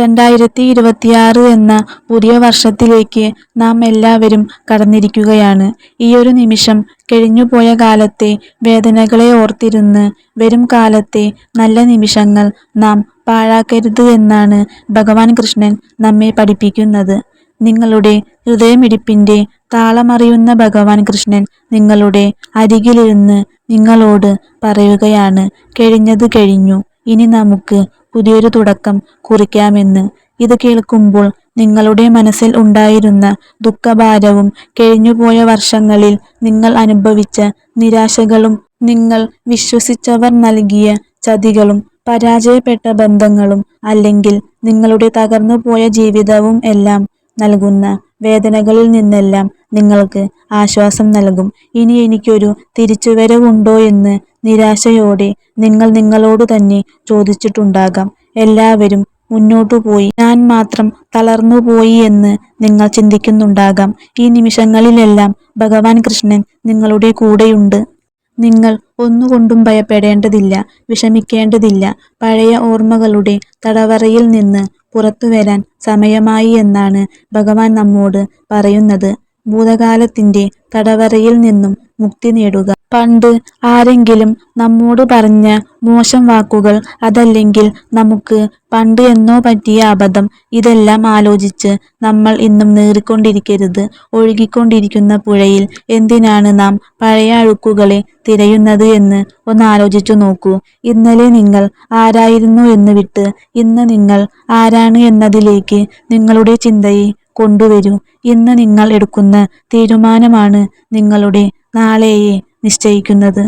രണ്ടായിരത്തി ഇരുപത്തിയാറ് എന്ന പുതിയ വർഷത്തിലേക്ക് നാം എല്ലാവരും കടന്നിരിക്കുകയാണ്. ഈയൊരു നിമിഷം കഴിഞ്ഞുപോയ കാലത്തെ വേദനകളെ ഓർത്തിരുന്ന് വരും കാലത്തെ നല്ല നിമിഷങ്ങൾ നാം പാഴാക്കരുത് എന്നാണ് ഭഗവാൻ കൃഷ്ണൻ നമ്മെ പഠിപ്പിക്കുന്നത്. നിങ്ങളുടെ ഹൃദയമിടിപ്പിന്റെ താളമറിയുന്ന ഭഗവാൻ കൃഷ്ണൻ നിങ്ങളുടെ അരികിലിരുന്ന് നിങ്ങളോട് പറയുകയാണ് കഴിഞ്ഞത് കഴിഞ്ഞു, ഇനി നമുക്ക് പുതിയൊരു തുടക്കം കുറിക്കാമെന്ന്. ഇത് കേൾക്കുമ്പോൾ നിങ്ങളുടെ മനസ്സിൽ ഉണ്ടായിരുന്ന ദുഃഖഭാരവും കഴിഞ്ഞുപോയ വർഷങ്ങളിൽ നിങ്ങൾ അനുഭവിച്ച നിരാശകളും നിങ്ങൾ വിശ്വസിച്ചവർ നൽകിയ ചതികളും പരാജയപ്പെട്ട ബന്ധങ്ങളും അല്ലെങ്കിൽ നിങ്ങളുടെ തകർന്നുപോയ ജീവിതവും എല്ലാം നൽകുന്ന വേദനകളിൽ നിന്നെല്ലാം നിങ്ങൾക്ക് ആശ്വാസം നൽകും. ഇനി എനിക്കൊരു തിരിച്ചുവരവുണ്ടോ എന്ന് നിരാശയോടെ നിങ്ങൾ നിങ്ങളോട് തന്നെ ചോദിച്ചിട്ടുണ്ടാകാം. എല്ലാവരും മുന്നോട്ടു പോയി ഞാൻ മാത്രം തളർന്നു പോയി എന്ന് നിങ്ങൾ ചിന്തിക്കുന്നുണ്ടാകാം. ഈ നിമിഷങ്ങളിലെല്ലാം ഭഗവാൻ കൃഷ്ണൻ നിങ്ങളുടെ കൂടെയുണ്ട്. നിങ്ങൾ ഒന്നുകൊണ്ടും ഭയപ്പെടേണ്ടതില്ല, വിഷമിക്കേണ്ടതില്ല. പഴയ ഓർമ്മകളുടെ തടവറയിൽ നിന്ന് പുറത്തു വരാൻ സമയമായി എന്നാണ് ഭഗവാൻ നമ്മോട് പറയുന്നത്. ഭൂതകാലത്തിന്റെ തടവറയിൽ നിന്നും മുക്തി നേടുക. പണ്ട് ആരെങ്കിലും നമ്മോട് പറഞ്ഞ മോശം വാക്കുകൾ അതല്ലെങ്കിൽ നമുക്ക് പണ്ട് എന്നോ പറ്റിയ അബദ്ധം ഇതെല്ലാം ആലോചിച്ച് നമ്മൾ ഇന്നും നീറിക്കൊണ്ടിരിക്കരുത്. ഒഴുകിക്കൊണ്ടിരിക്കുന്ന പുഴയിൽ എന്തിനാണ് നാം പഴയ അഴുക്കുകളെ തിരയുന്നത് എന്ന് ഒന്ന് ആലോചിച്ചു നോക്കൂ. ഇന്നലെ നിങ്ങൾ ആരായിരുന്നു എന്ന് വിട്ട് ഇന്ന് നിങ്ങൾ ആരാണ് എന്നതിലേക്ക് നിങ്ങളുടെ ചിന്തയെ കൊണ്ടുവരൂ. ഇന്ന് നിങ്ങൾ എടുക്കുന്ന തീരുമാനമാണ് നിങ്ങളുടെ നാളെയെ നിശ്ചയിക്കുന്നത്.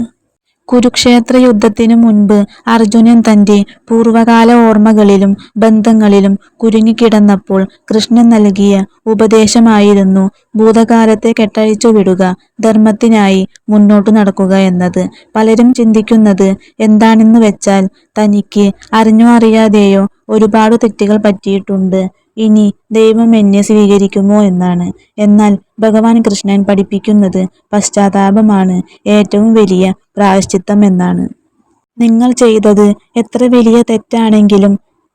കുരുക്ഷേത്ര യുദ്ധത്തിനു മുൻപ് അർജുനൻ തന്റെ പൂർവകാല ഓർമ്മകളിലും ബന്ധങ്ങളിലും കുരുങ്ങിക്കിടന്നപ്പോൾ കൃഷ്ണൻ നൽകിയ ഉപദേശമായിരുന്നു ഭൂതകാലത്തെ കെട്ടഴിച്ചു വിടുക ധർമ്മത്തിനായി മുന്നോട്ടു നടക്കുക എന്നത്. പലരും ചിന്തിക്കുന്നത് എന്താണെന്ന് വെച്ചാൽ തനിക്ക് അറിഞ്ഞോ അറിയാതെയോ ഒരുപാട് തെറ്റുകൾ പറ്റിയിട്ടുണ്ട്, ഇനി ദൈവം എന്നെ സ്വീകരിക്കുമോ എന്നാണ്. എന്നാൽ ഭഗവാൻ കൃഷ്ണൻ പഠിപ്പിക്കുന്നത് പശ്ചാത്താപമാണ് ഏറ്റവും വലിയ പ്രായശ്ചിത്തം എന്നാണ്. നിങ്ങൾ ചെയ്തത് എത്ര വലിയ തെറ്റാണെങ്കിലും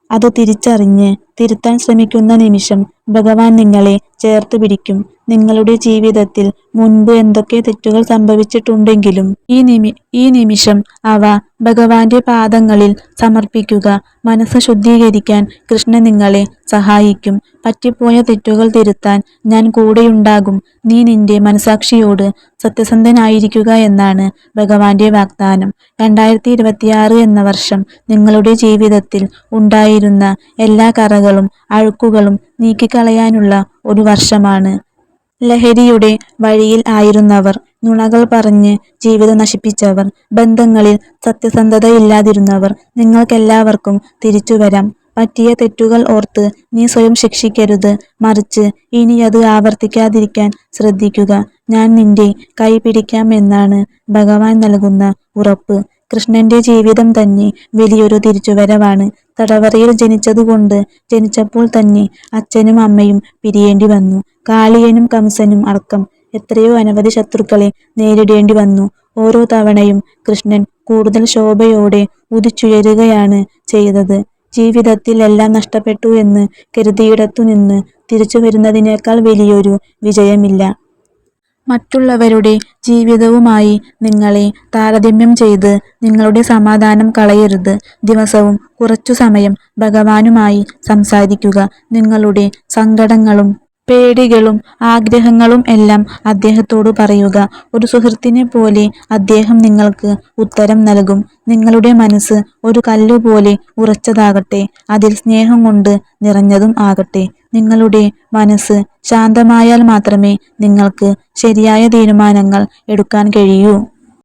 അത് തിരിച്ചറിഞ്ഞ് തിരുത്താൻ ശ്രമിക്കുന്ന നിമിഷം ഭഗവാൻ നിങ്ങളെ ചേർത്ത് ചേർത്തുപിടിക്കും. നിങ്ങളുടെ ജീവിതത്തിൽ മുൻപ് എന്തൊക്കെ തെറ്റുകൾ സംഭവിച്ചിട്ടുണ്ടെങ്കിലും ഈ നിമി ഈ നിമിഷം അവ ഭഗവാന്റെ പാദങ്ങളിൽ സമർപ്പിക്കുക. മനസ്സ് ശുദ്ധീകരിക്കാൻ കൃഷ്ണൻ നിങ്ങളെ സഹായിക്കും. പറ്റിപ്പോയ തെറ്റുകൾ തിരുത്താൻ ഞാൻ കൂടെയുണ്ടാകും. നീ നിന്റെ മനസാക്ഷിയോട് സത്യസന്ധനായിരിക്കുക എന്നാണ് ഭഗവാന്റെ വാഗ്ദാനം. രണ്ടായിരത്തി ഇരുപത്തിയാറ് എന്ന വർഷം നിങ്ങളുടെ ജീവിതത്തിൽ ഉണ്ടായിരുന്ന എല്ലാ കറകളും അഴുക്കുകളും നീക്കിക്കളയാനുള്ള ഒരു വർഷമാണ്. ലഹരിയുടെ വഴിയിൽ ആയിരുന്നവർ, നുണകൾ പറഞ്ഞ് ജീവിതം നശിപ്പിച്ചവർ, ബന്ധങ്ങളിൽ സത്യസന്ധതയില്ലാതിരുന്നവർ നിങ്ങൾക്കെല്ലാവർക്കും തിരിച്ചു വരാം പറ്റിയ തെറ്റുകൾ ഓർത്ത് നീ സ്വയം ശിക്ഷിക്കരുത്, മറിച്ച് ഇനി അത് ആവർത്തിക്കാതിരിക്കാൻ ശ്രദ്ധിക്കുക. ഞാൻ നിന്റെ കൈ പിടിക്കാം ഭഗവാൻ നൽകുന്ന ഉറപ്പ്. കൃഷ്ണന്റെ ജീവിതം തന്നെ വലിയൊരു തിരിച്ചുവരവാണ്. തടവറയിൽ ജനിച്ചതുകൊണ്ട് ജനിച്ചപ്പോൾ തന്നെ അച്ഛനും അമ്മയും പിരിയേണ്ടി വന്നു. കാളിയനും കംസനും അടക്കം എത്രയോ അനവധി ശത്രുക്കളെ നേരിടേണ്ടി വന്നു. ഓരോ തവണയും കൃഷ്ണൻ കൂടുതൽ ശോഭയോടെ ഉദിച്ചുയരുകയാണ് ചെയ്തത്. ജീവിതത്തിൽ എല്ലാം നഷ്ടപ്പെട്ടു എന്ന് കരുതിയിടത്തു നിന്ന് തിരിച്ചു വരുന്നതിനേക്കാൾ വലിയൊരു വിജയമില്ല. മറ്റുള്ളവരുടെ ജീവിതവുമായി നിങ്ങളെ താരതമ്യം ചെയ്ത് നിങ്ങളുടെ സമാധാനം കളയരുത്. ദിവസവും കുറച്ചു സമയം ഭഗവാനുമായി സംസാരിക്കുക. നിങ്ങളുടെ സങ്കടങ്ങളും പേടികളും ആഗ്രഹങ്ങളും എല്ലാം അദ്ദേഹത്തോട് പറയുക. ഒരു സുഹൃത്തിനെ പോലെ അദ്ദേഹം നിങ്ങൾക്ക് ഉത്തരം നൽകും. നിങ്ങളുടെ മനസ്സ് ഒരു കല്ലുപോലെ ഉറച്ചതാകട്ടെ, അതിൽ സ്നേഹം കൊണ്ട് നിറഞ്ഞതും ആകട്ടെ. നിങ്ങളുടെ മനസ്സ് ശാന്തമായാൽ മാത്രമേ നിങ്ങൾക്ക് ശരിയായ തീരുമാനങ്ങൾ എടുക്കാൻ കഴിയൂ.